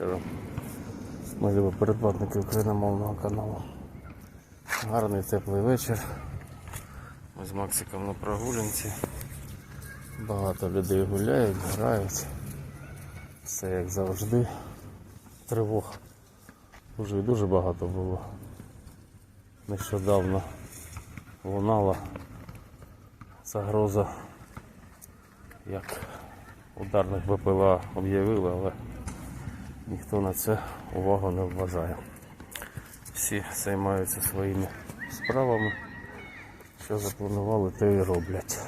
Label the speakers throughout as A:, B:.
A: Ми любимо передплатники україномовного каналу. Гарний теплий вечір. Ми з Максиком на прогулянці. Багато людей гуляють, грають. Все як завжди. Тривог. Уже і дуже багато було. Нещодавно лунала загроза, як ударних БПЛА об'явили, але ніхто на це увагу не вважає. Всі займаються своїми справами. Що запланували, то і роблять.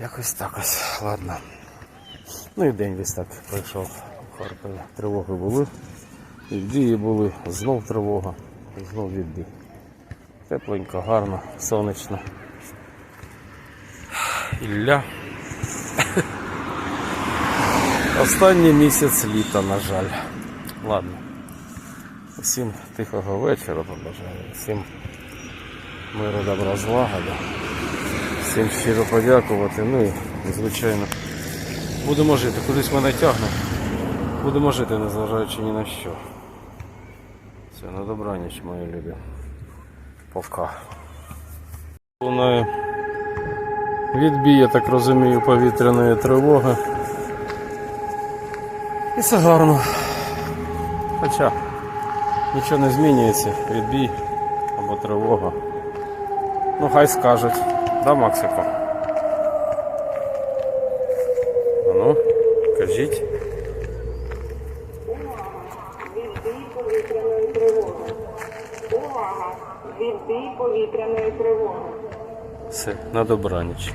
A: Якось так ось, ладно. Ну і день весь так пройшов у Харкові. Тривоги були, і дії були, знов тривога, знов відбій. Тепленько, гарно, сонячно. Ілля. Останній місяць літа, на жаль. Ладно. Всім тихого вечора побажаю. Всім миру, добра, злагоди. Всім щиро подякувати. Ну і, звичайно, будемо жити. Кудись мене тягне. Будемо жити, незважаючи ні на що. Все, на добраніч, мої любі. Лунає відбій, я так розумію, повітряної тривоги. І все гарно. Хоча нічого не змінюється, відбій або тривога. Ну хай скажуть. Да, Максико? Ну, кажіть.
B: Відбій повітряної тривоги. Увага! Відбій повітряної тривоги.
A: Все, на добраніч.